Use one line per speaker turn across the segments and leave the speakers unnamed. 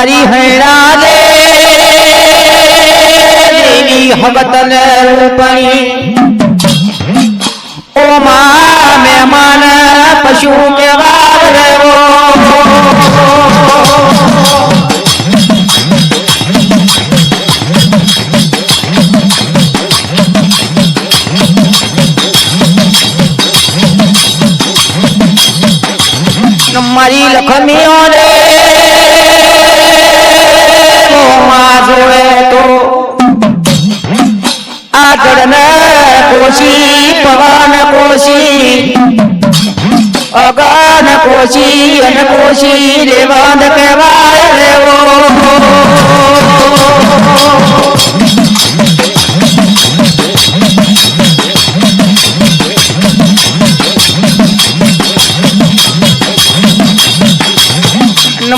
મારી હૈણા રે દેવી હગતને રૂપણી. ઓ મા મહેમાન પશુ કેવા રેવો મારી લખમીઓ કોશી પવન કોશી અગન કોશી અન કોશી રેવંદ કહેવાય રેવો.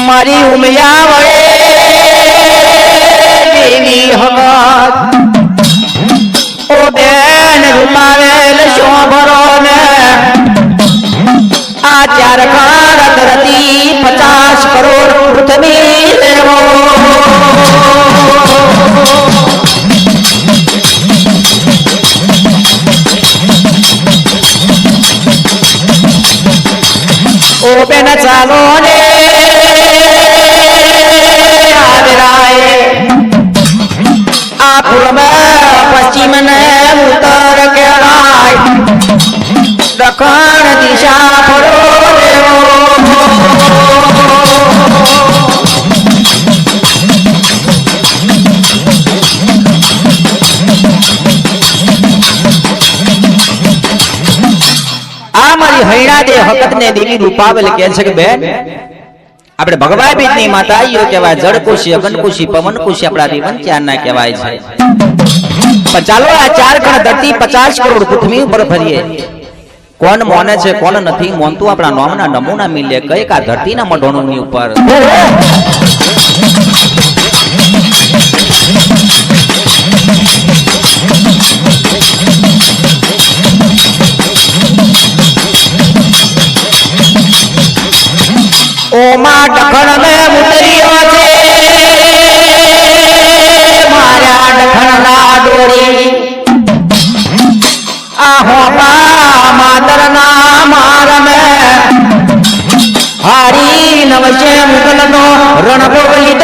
મારી ઉમિયા ઓ બેન ચાલો હૈણા હકત ને દેવી રૂપાવેલ કે છે કે બેન, આપણે ભગવાન બીજની માતા ઈયો કહેવાય જળકુશી અગનકુશી, પવનકુશી આપણા રીવન ચારના કહેવાય છે. ચાલો આ ચાર ગણ ધરતી પચાસ કરોડ પૃથ્વી ઉપર ફરીએ. કોણ મોને છે, કોણ નથી મોનતું આપણા નોમના નમૂના મિલે કઈ કા ધરતીના મઢોણની ઉપર. હારી નવશે મુગલ નો લીધો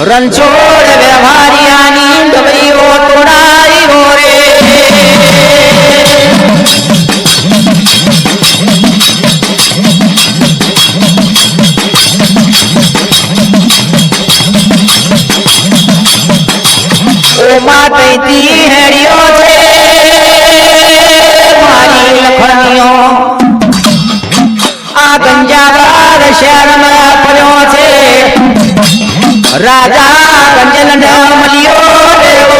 રણછોડ વ્યવહારિયાની ડબરીઓ તોડાયો રે. ઓમાં તૈતી હેડિયો છે. મારી લખણીઓ. આ ગંજાબાર શહેરમાં પડ્યો છે. રાજા ગંજન મળ્યો દેવો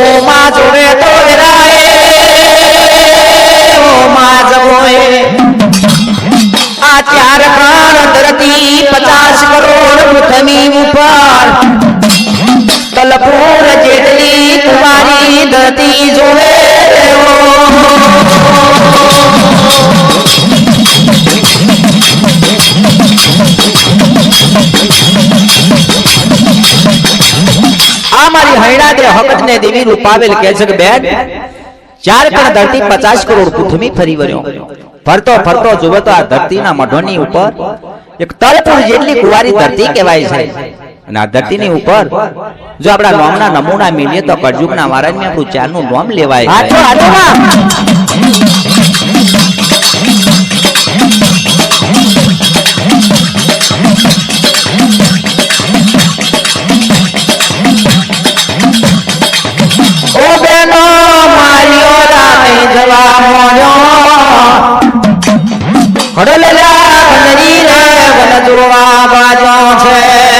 ઓમાં જોડે તો રાય ઓમાં જગોએ આ ચાર ખાણ ધરતી પચાસ કરોડ પૃથ્વી ઉપર તલપુર જેટલી કુમારી ધરતી જોવે આ મારી હૈણા દે હકત ને દેવી રૂપાવેલ કે છે કે બેન, ચાર પણ ધરતી પચાસ કરોડ પૃથ્વી ફરી વર્યો ફરતો ફરતો જોવે તો આ ધરતીના મઢોની ઉપર એક તલપુર જેટલી કુવારી ધરતી કહેવાય છે. અને આ ધરતીની ઉપર જો આપણા નોમના નમૂના મેળીએ તો કરજુગના મહારાજને આપણું ચારનું નોમ! લેવાય ખડોલેલા બંદરી રે વન જોવા બાજો છે.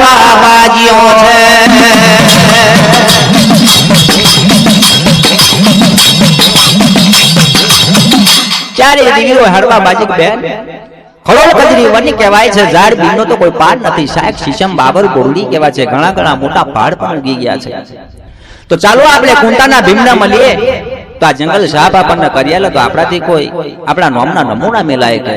મળવા વાજ્યો છે. ચારે દીવીઓ હળવા બાજીક બેન. ખડોળ કદરી વની કહેવાય છે, ઝાડ બીનો તો કોઈ પાર નથી. સાહેબ, શીશમ, બાબર, ગોરડી કહેવાય છે? ઘણા ઘણા મોટા પહાડ પણ ઉગી ગયા છે. તો ચાલો આપણે કુંતાના ભીમના મળીએ. તો આ જંગલ સાહેબ આપણને કર્યા તો આપણાથી કોઈ, આપણા નોમના નમૂના મેલાય કે.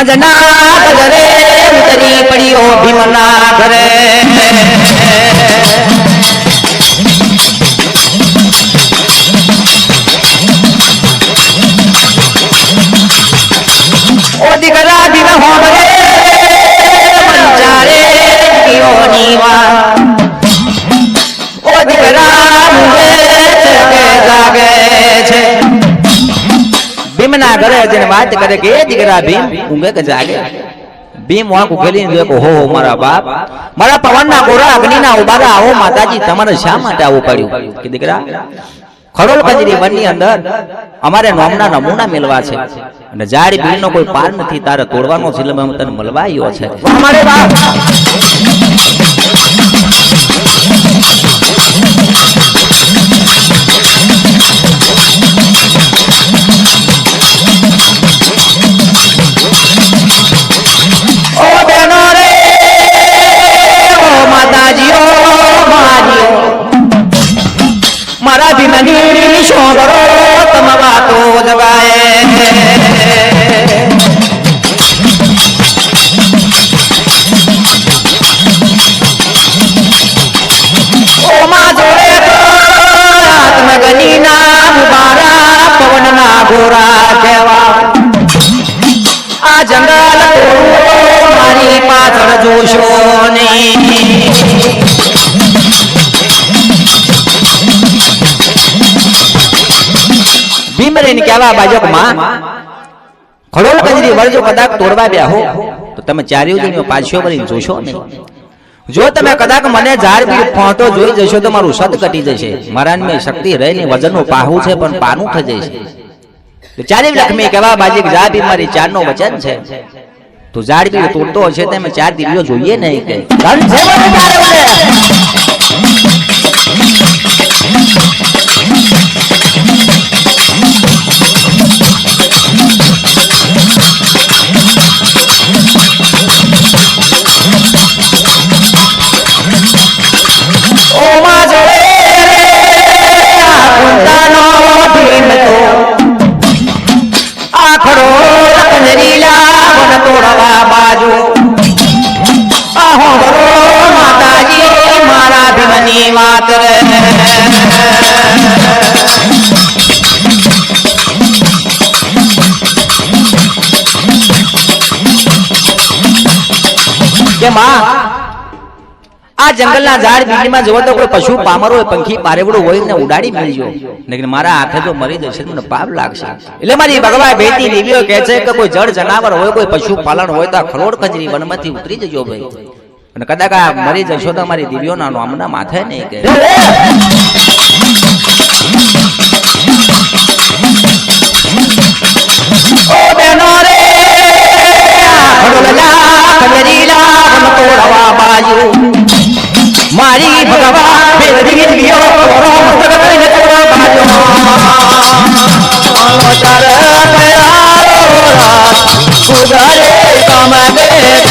મજના ગજરે ઉતરી પડ્યો ભીમના ઘરે ઓ દીકરા ભીમ હોમરે કિયો કીઓની વા ઘરે જઈને વાત કરે કે એ દીકરા ભીમ ઊંઘે કે જાગે? ભીમ વાંક ઉકેલી ને હો હો મારા બાપ મારા પવનના ગોરા અગ્નિના ઉબારા આવો માતાજી તમારે શા માટે આવું પડ્યું? કે દીકરા ખડોલ કજરી વનની અંદર અમારે નોમના નમૂના મેળવા છે. અને જાડી ભીડનો કોઈ પાર નથી તારે તોડવાનો છે એટલે તને મળવા આવ્યો છે અમારે બાપ! ભીમરેન કહેવા બાજકમાં ખડોલ કજરી વળજો કદાચ તોડવા ગયા હો તો તમે ચારે જણીઓ પાછો વળીને જોશો નહીં જો તમે કદાચ મને ઝાડ બી ફોટો જોઈ જશો તો મારું સદ કટી જશે. મારા મેં શક્તિ રહીને વજનનું પાહું છે, પણ પાનું થઈ જશે. ચારે લક્ષ્મી કહેવા બાજી જા બી મારી ચારનો વચન છે. તો ઝાડ બી તોડતો હશે તો ચાર દીવીઓ જોઈએ નહીં કે કે માં આ જંગલના ઝાડ બીડીમાં જોવો તો કોઈ પશુ પામર હોય પંખી પારેવડો હોય ને ઉડાડી મળજો. લેકિન મારા હાથે જો મરી જશે મને પાપ લાગશે. એટલે મારી ભગવાન ભેટી દેવીઓ કહે છે કે કોઈ જળ જનાવર હોય કોઈ પશુ પાલન હોય તો ખરોડ ખજરી વનમાંથી ઉતરી જજો ભાઈ. અને કદાચ આ મરી જશો તો મારી દિવ્યોના નામના માથે નહીં કે ઓ બેનો રે મારી ભગવાન કમ બે કરે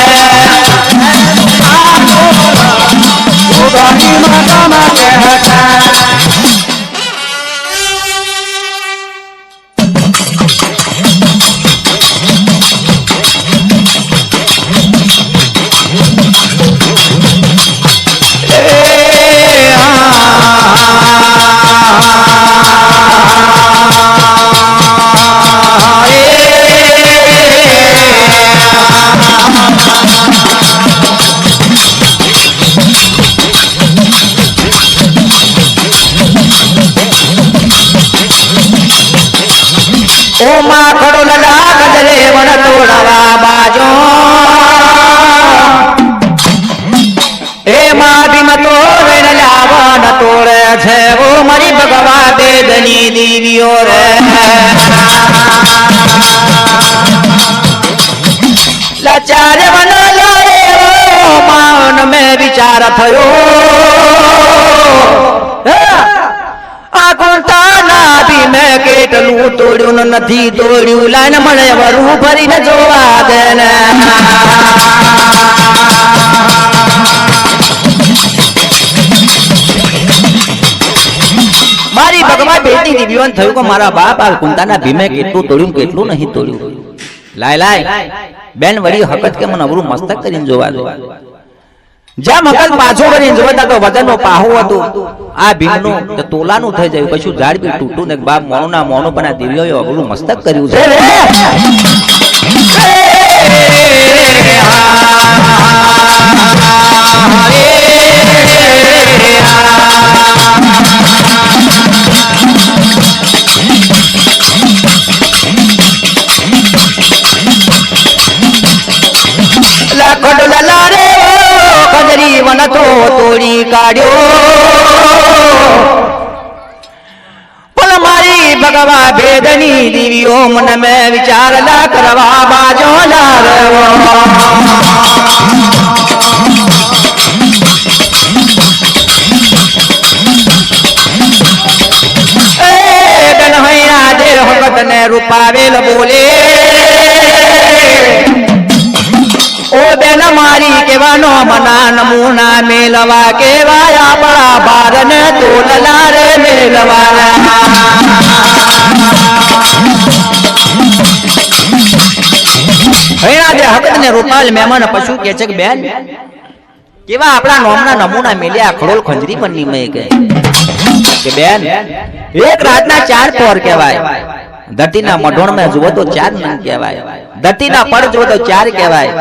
Yeah. ભગવા દેવીઓ રે લાચાર માન વિચાર થયો આ કોણતાના બી મેં કેટલું તોડ્યું ને નથી તોડ્યું લાઈન મને વરું ભરીને જોવા દે દીવીઓને થયું કે મારા બાપ આ કુંતાના ભીમે કેટલું તોડ્યું કેટલું નહીં તોડ્યું લાય લાય બેન વળી હકત કે મને અવરું મસ્તક કરીને જોવા દો જેમ હકત પાછો કરીને જોવા તો વજનનો પાહો હતો આ ભીમનું તો તોલાનું થઈ જાય કશું ઝાડ બી તૂટું ને બાપ મોનું ના મોનું પણ આ દિવ્યોએ અવરું મસ્તક કર્યું છે લાખડ લલા રે ઓ કજરી વન તો તોડી કાઢ્યો પણ મારી ભગવા ભેદની દીવીઓ મન મેં વિચાર લા કરવા બાજો લાવ્યો એ બેન હૈયા દે હકત ને રૂપાવેલ બોલે બેન મારી કેવાનો મના નમૂના મેલવા કેવાય આપણા બારને તોલલા રે મેલવા પશુ કે બેન, કેવા આપણા નોમના નમૂના મેલ્યા ખડોલ ખંજરી પણ નિમય કે બેન, એક રાતના ચાર પોર કહેવાય. ધરતીના મઢોણમાં જુઓ તો ચાર મન કહેવાય ધરતીના પડ જુઓ તો ચાર કહેવાય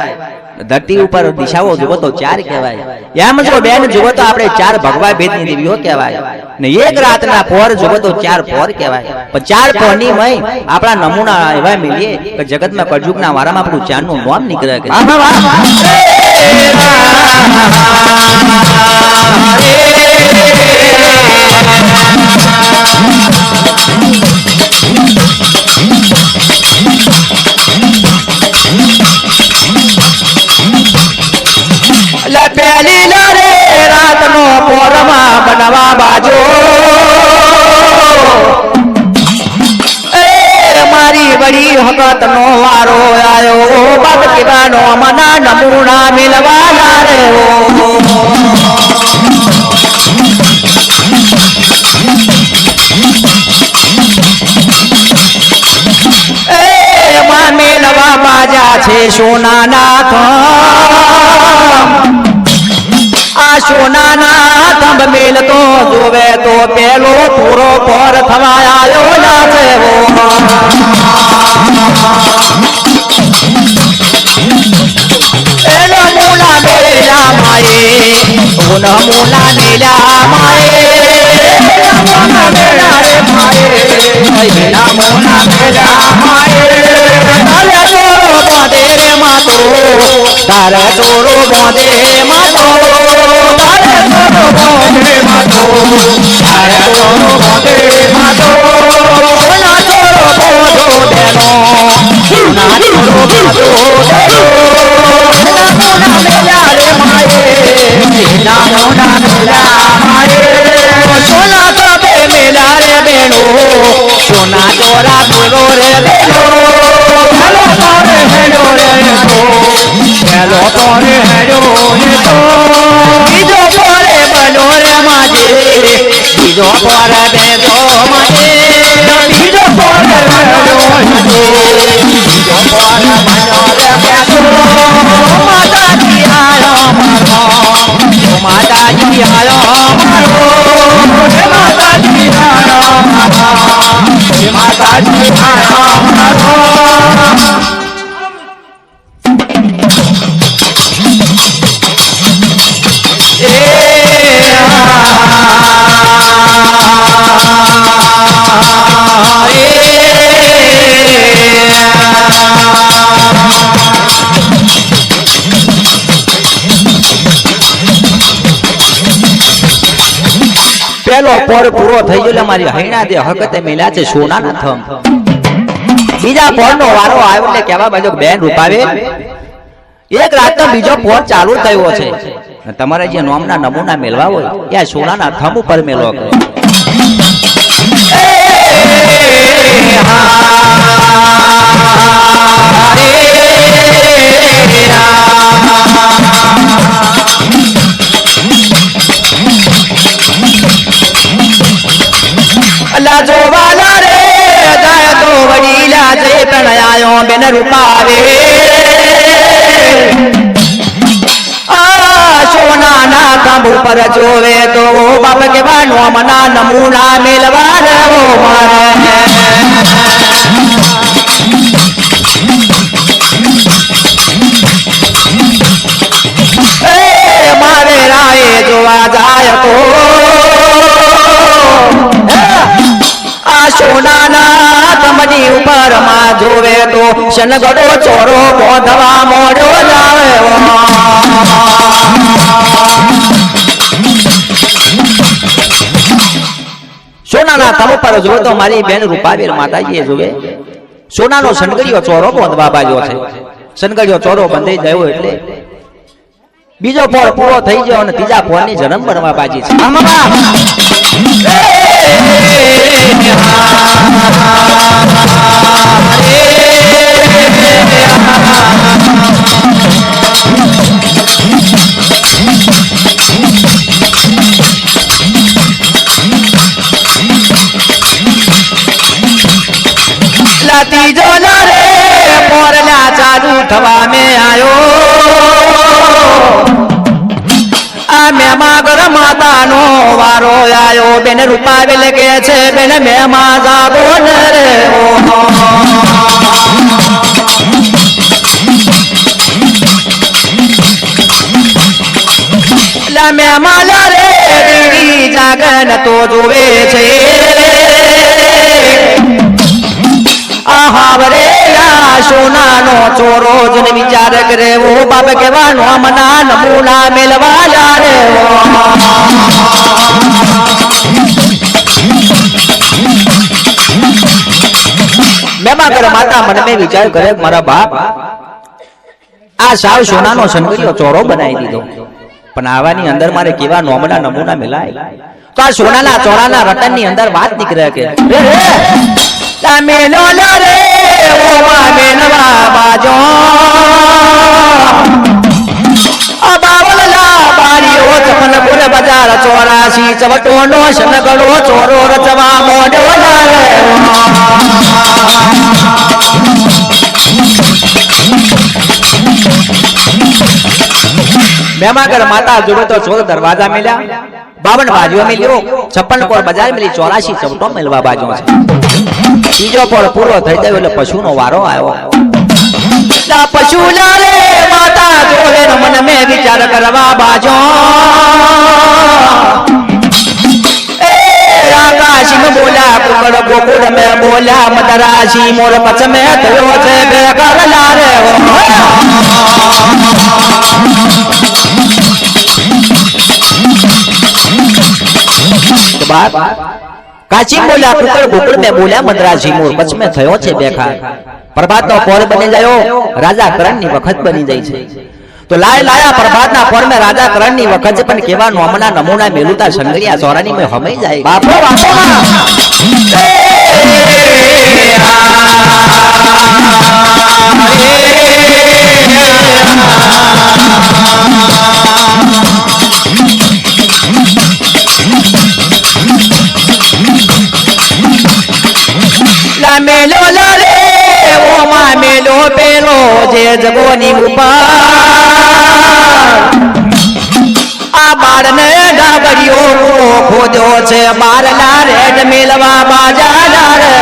ધરતી ઉપર દિશાઓ જુઓ તો ચાર કહેવાય એમ જો બેન જુઓ તો આપણે ચાર ભગવા ભેદની દેવીઓ કહેવાય ને એક રાતના પોર જુઓ તો ચાર પોર કહેવાય પણ ચાર પોરની મય આપણા નમૂના એવા મિલીએ કે જગતમાં કળજુગના વારામાં આપણું ચારનું નામ નીકળે કે પોરમાં બનવા બાજો. મારી વડી હકત નો વારો આયો. બાપ કેવાનો મના નમૂના મિલવાના રે ઓ એ માં મેલવા બાજા છે સોનાના થંભ સોનાના થંભ મેલતો જોવે તો પેલો પૂરો પર થવા આવ્યો નાચે મૂલા મેલા માએ ઓ નમૂલા મેલા માએ. મૂલા મેલા રે નમૂના મેલા માએ. તારે ચોરો બાંધે રે માતો તારે ચોરો બાંધે માતો તારે ચોરો બાંધે માતો તારે ચોરો બાંધે માતો ના ચોરો બોધો દેનો ના ચોરો બાંધો દેનો નામોના મેલા રે માએ નામોના મેલા માએ સોના તબે મેલા રે બેનો સોના હેલો તોરે હેડો ને તો બીજો પોરે બનો રે માજે બીજો પોરે બેજો માજે બીજો પોરે બનો રે બીજો પોરે બનો રે બેજો માતાજી આયો મારો માતાજી આયો મારો માતાજી આયો મારો માતાજી આયો મારો પોર પૂરો થઈ ગયો મારી હૈણા દે, હકતે મેલ્યા છે સોનાના થમ બીજા પોર નો વારો આવ્યો એટલે કહેવા બાજુ બેન રૂપાવે, એક રાતનો બીજો ફોન ચાલુ થયો છે. તમારે જે નોમના નમૂના મેળવા હોય, એ સોનાના થમ ઉપર મેળવો કરે. અલા આયો બેન રૂપાવે. સોનાના ખાંભ ઉપર જોવે તો બાપ કેવા નોમના નમૂના મેલવા રહો મારે. જોવા જાય તો. આ સોનાના તમની ઉપરમાં જોવે તો શનગડો ચોરો બોધવા મોડો જાવે સોનાના તમ પર જો તો મારી બેન રૂપાબેન માતાજીએ જોવે. સોનાનો શનગડીયો ચોરો બોધવા બાજ્યો છે. શનગડીયો ચોરો બંધાઈ ગયો એટલે બીજો ફળ પૂરો થઈ ગયો અને ત્રીજા ફળની જન્મ બનવા બાજી છે. લાતી જો રે પોરના ચાલુ થવા મે આયો. આ મેમાગર માતાનો વારો આવ્યો બેન રૂપાવેલ કે છે, બેન મેમા જાગો રે. લા રે જાગન તો જોવે છે આહાવરે સોનાનો ચોરો જન વિચાર કરે, ઓ બાપ કેવાનો મના નમૂના મેલવા જારે મેમા કરે માતા મને મે વિચાર કરે મારા બાપ આ સાવ સોનાનો સંગરીયો ચોરો બનાવી દીધો. પણ આવાની અંદર મારે કેવા નોમના નમૂના મિલાય? તો આ સોનાના ચોરાના રતનની અંદર વાત નીકળે કે રે રે તમે લો ઉમા બેન બાજો બજાર ચોરાશી ચવટો નો શનગડો ચોરો રચવા મોઢ મેમાગર માતા જોવે તો ચોર દરવાજા મેલ્યા બાવન બાજુઓ મેલ્યો, છપ્પન કોર બજાર મેલી ચોરાશી ચવટો મેલવા બાજુ છે. બીજો પણ પૂરો થઈ ગયો એટલે પશુનો વારો આવ્યો. પશુ ના રે માતા જોડે મન મે વિચાર કરવા બાજો. રાકાશી બોલા કુકડ ગોકુળ મે બોલા મદરાશી મોર પછ મે થયો છે બેકર લારે બાપ કાચી બોલ્યા કુકળ ગોકળ મેં બોલ્યા મંદરાજી મોર કચ્છ મે થયો છે બેખા પ્રભાત નો પોર બની ગયો રાજા કરણની વખત બની જાય છે તો લાય લાયા પ્રભાત ના પોર મે રાજા કરણની વખત પણ કેવા નોમના નમૂના મેલુતા સંગરિયા સોરાની મેં હમઈ જાય બાપો બાપો Thank you. લા મેલો ઓ માં મેલો પેલો જે જગોની ઉપર આ બાળને ડાબડિયો ખોદો છે બારલા રેડ મેલવા બાજા રે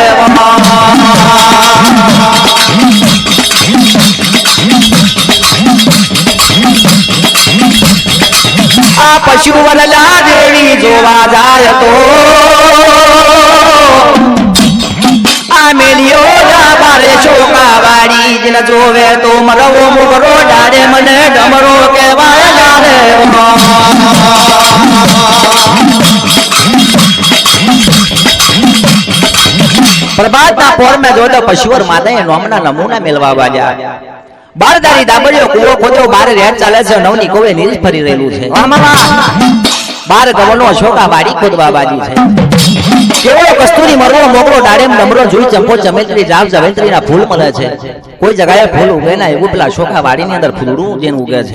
આ પશુ વરલા દેવી જોવા જાય તો મેલિયો ડાબારે શોકા વાડી જન જોવે તો મરવો મુગરો ડારે મને ડમરો કહેવાય લારે પ્રભાતના પોર મેં જોતો પશુવર માતાએ નોમના નમૂના મેળવા વાજ્યા બારદારી દાબડ્યો કુવો ખોદ્યો, બાર રેડ ચાલે છે, નવની કોવે નીલ ફરી રહેલું છે. બાર ગવનો અશોકા વાડી ખોદવા બાજી છે કેવડો કસ્તુરી મરવો મોકળો ડાળેમ ડમરો જોઈ ચંપો ચમેત્રી જાવ જવેત્રીના ફૂલ મળે છે. કોઈ જગાએ ફૂલ ઉગે ના એવું પેલા શોખા વાડીની અંદર ફૂલડું જેનું ઉગે છે.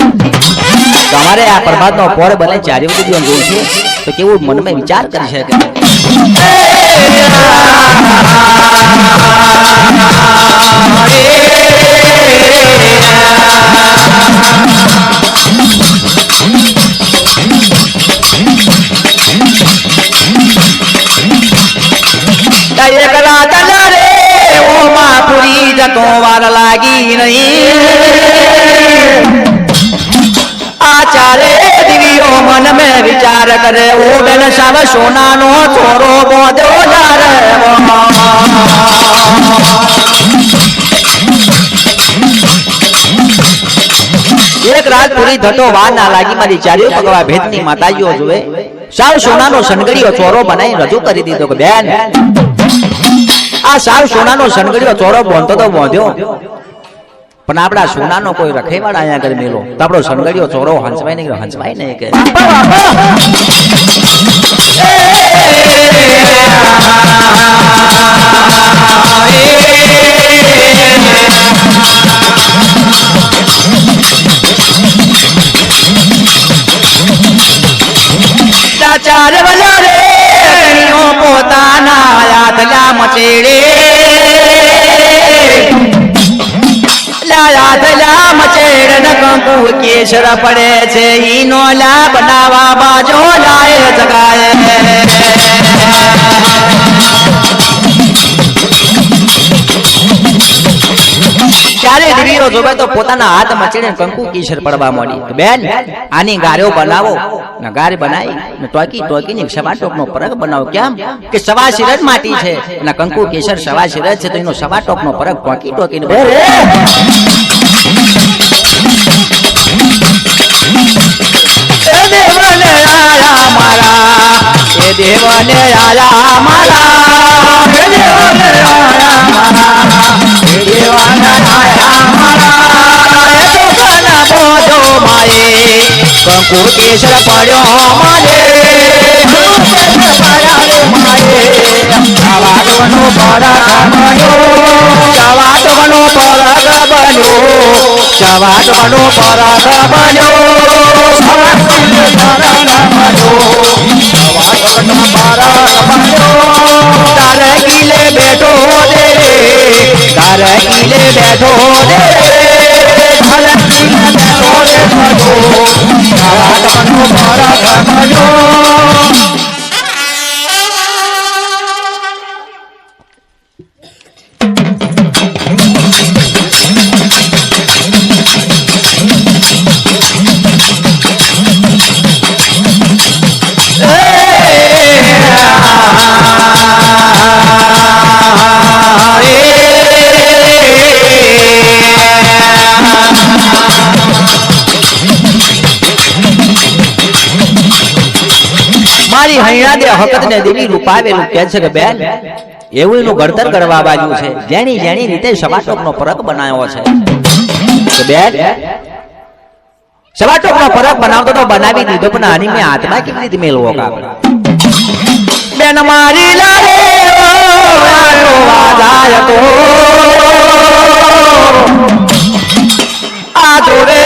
તમારે આ પ્રભાતનો પોર બને ચારે બધું જોયું છે, તો કેવું મનમાં વિચાર કરી શકે? જતો વાર લાગી નહીં આ ચારે દિવ્યો મન મે વિચાર કરે ઓ બેન સાવ સોનાનો ચોરો બોધો રે એક રાત પૂરી થતો વાર ના લાગી મારી ચારે ભગવા ભેદની માતાજીઓ જોવે. સાવ સોનાનો સનગડીયો ચોરો બનાવી રજૂ કરી દીધો કે, બેન આ સાવ સોનાનો સનગડીયો ચોરો બોંધતો તો બોંધ્યો. પણ આપડા સોનાનો કોઈ રખેવાળ અહીંયા કરી મેલો. તો આપણો સનગડીયો ચોરો હંસવાય નહીં હંસવાય નહીં કે. ચાર વલા રે કણીઓ યાદલા મચેડે. યાદલા મચેડ ન કંકુ કેસર પડે છે. ઈનો લા બનાવા બાજો લાય જગાય. ચારે દીવીઓ જોવે તો પોતાના હાથ મચીને કંકુ કેસર પડવા માંડી. બેન આની ગારો બનાવો. ને ગાર બનાવી ને ટોકી ટોકીને સવા ટોપનો પરગ બનાવો. કેમ? કે સવા સિરજ માટી છે અને કંકુ કેસર સવા સિરજ છે. તો એનો સવા ટોપ નો પરગ ટોકી ટોકીને દેવને આયા મારા. દેવને આયા મારા. એ દેવને આયા મારા એ દેવને આયા મારા એ ચોખાના બોધો માએ કંકુ પડ્યો મારે જવાતવનો પરાગ બન્યો જવાતવનો પરાગ બન્યો પરાગ પરાગ બન્યો તારે કિલે બેઠો રે તારે કિલે બેઠો રે ભજો બનાવી દીધો પણ આની મેં હાથમાં કેવી રીતે મેળવો કાપડ બેન મારી જોડે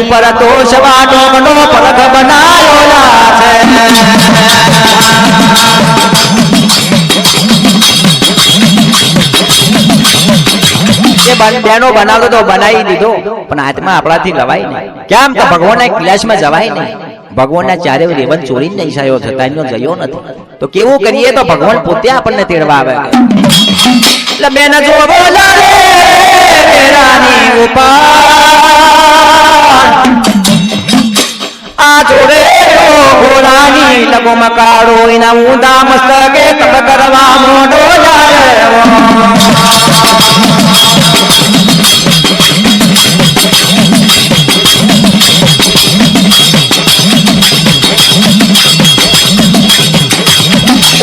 ઉપર તો બનાયો બેનો બનાવતો તો બનાવી દીધો, પણ હાથમાં આપણાથી લવાય નહીં. કેમ તો ભગવાનના ક્લાસમાં જવાય નહીં? ભગવાનના ચારે રેવન ચોરી નહીં સાયો થતા એનો જયો નથી. તો કેવું કરીએ તો ભગવાન પોતે આપણને તેડવા આવે? એટલે બેન જો બોલા રે મેરાની ઉપર આ જોડે ઘોડાની લગો મકાડો એના ઊંધા મસ્તકે તપ કરવા મોઢો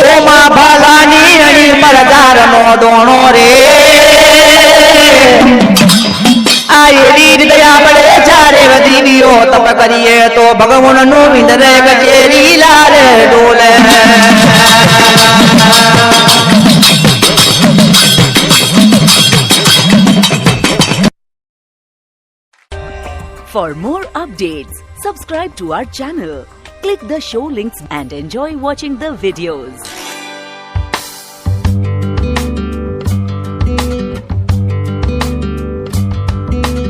ઓમાં ભાલાની અણી મરદાર નો દોણો રે આ એવી રીતે આપણે ચારે દીવીઓ તપ કરીએ તો ભગવાન નું વિંદરે કચેરી લારે ડોલે
For more updates, subscribe to our channel, click the show links and enjoy watching the videos.